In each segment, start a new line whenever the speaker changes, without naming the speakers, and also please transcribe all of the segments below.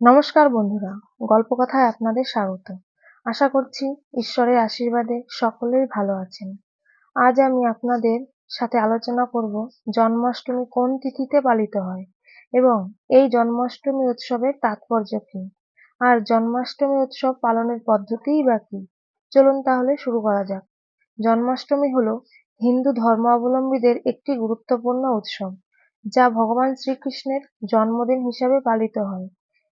নমস্কার বন্ধুরা, গল্পকথায় আপনাদের স্বাগত। আশা করছি ঈশ্বরের আশীর্বাদে সকলেই ভালো আছেন। আজ আমি আপনাদের সাথে আলোচনা করব জন্মাষ্টমী কোন তিথিতে পালিত হয় এবং এই জন্মাষ্টমী উৎসবের তাৎপর্য কি? আর জন্মাষ্টমী উৎসব পালনের পদ্ধতিই বা কি? চলুন তাহলে শুরু করা যাক। জন্মাষ্টমী হল হিন্দু ধর্মাবলম্বীদের একটি গুরুত্বপূর্ণ উৎসব, যা ভগবান শ্রীকৃষ্ণের জন্মদিন হিসাবে পালিত হয়।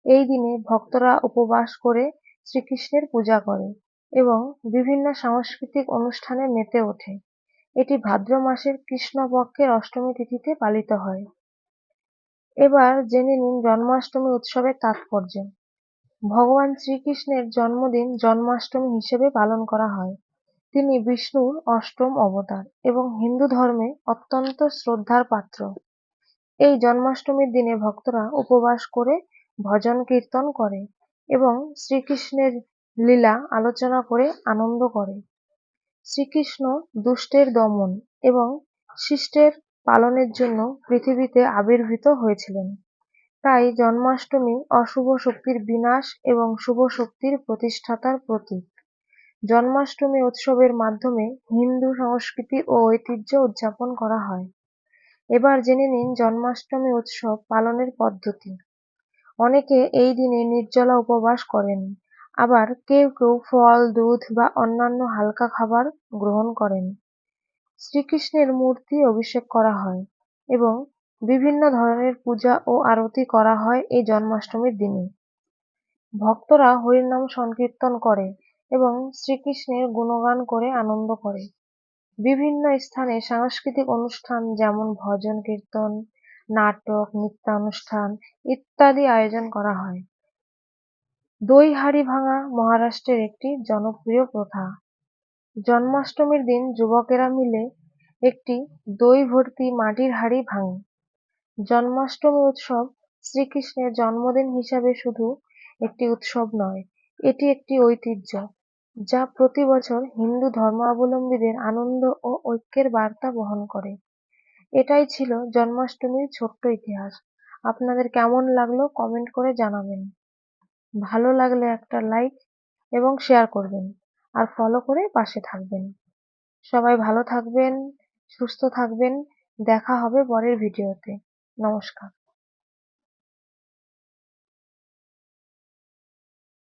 এই দিনে ভক্তরা উপবাস করে শ্রীকৃষ্ণের পূজা করে এবং বিভিন্ন সাংস্কৃতিক অনুষ্ঠানে মেতে ওঠে। এটি ভাদ্র মাসের কৃষ্ণপক্ষের অষ্টমী তিথিতে পালিত হয়। এবার জেনে নিন জন্মাষ্টমী উৎসবের তাৎপর্য। ভগবান শ্রীকৃষ্ণের জন্মদিন জন্মাষ্টমী হিসেবে পালন করা হয়। তিনি বিষ্ণুর অষ্টম অবতার এবং হিন্দু ধর্মে অত্যন্ত শ্রদ্ধার পাত্র। এই জন্মাষ্টমীর দিনে ভক্তরা উপবাস করে ভজন কীর্তন করে এবং শ্রীকৃষ্ণের লীলা আলোচনা করে আনন্দ করে। শ্রীকৃষ্ণ দুষ্টের দমন এবং শিষ্টের পালনের জন্য পৃথিবীতে আবির্ভূত হয়েছিলেন। তাই জন্মাষ্টমী অশুভ শক্তির বিনাশ এবং শুভ শক্তির প্রতিষ্ঠাতার প্রতীক। জন্মাষ্টমী উৎসবের মাধ্যমে হিন্দু সংস্কৃতি ও ঐতিহ্য উদযাপন করা হয়। এবার জেনে নিন জন্মাষ্টমী উৎসব পালনের পদ্ধতি। অনেকে এই দিনে নির্জলা উপবাস করেন। আবার কেউ কেউ ফল, দুধ বা অন্যান্য হালকা খাবার গ্রহণ করেন। শ্রীকৃষ্ণের মূর্তি অভিষেক করা হয় এবং বিভিন্ন ধরনের পূজা ও আরতি করা হয় এই জন্মাষ্টমীর দিনে। ভক্তরা হরিনাম সংকীর্তন করে এবং শ্রীকৃষ্ণের গুণগান করে আনন্দ করে। বিভিন্ন স্থানে সাংস্কৃতিক অনুষ্ঠান যেমন ভজন, কীর্তন নাটক, নৃত্যানুষ্ঠান ইত্যাদি আয়োজন করা হয়। দই হাঁড়ি ভাঙা মহারাষ্ট্রের একটি জনপ্রিয় প্রথা। জন্মাষ্টমীর দিন যুবকেরা মিলে একটি দই ভর্তি মাটির হাঁড়ি ভাঙে। জন্মাষ্টমী উৎসব শ্রীকৃষ্ণের জন্মদিন হিসাবে শুধু একটি উৎসব নয়, এটি একটি ঐতিহ্য, যা প্রতি বছর হিন্দু ধর্মাবলম্বীদের আনন্দ ও ঐক্যের বার্তা বহন করে। এটাই ছিল জন্মাষ্টমীর ছোট্ট ইতিহাস। আপনাদের কেমন লাগল কমেন্ট করে জানাবেন। ভালো লাগলে একটা লাইক এবং শেয়ার করবেন আর ফলো করে পাশে থাকবেন। সবাই ভালো থাকবেন, সুস্থ থাকবেন। দেখা হবে পরের ভিডিওতে নমস্কার।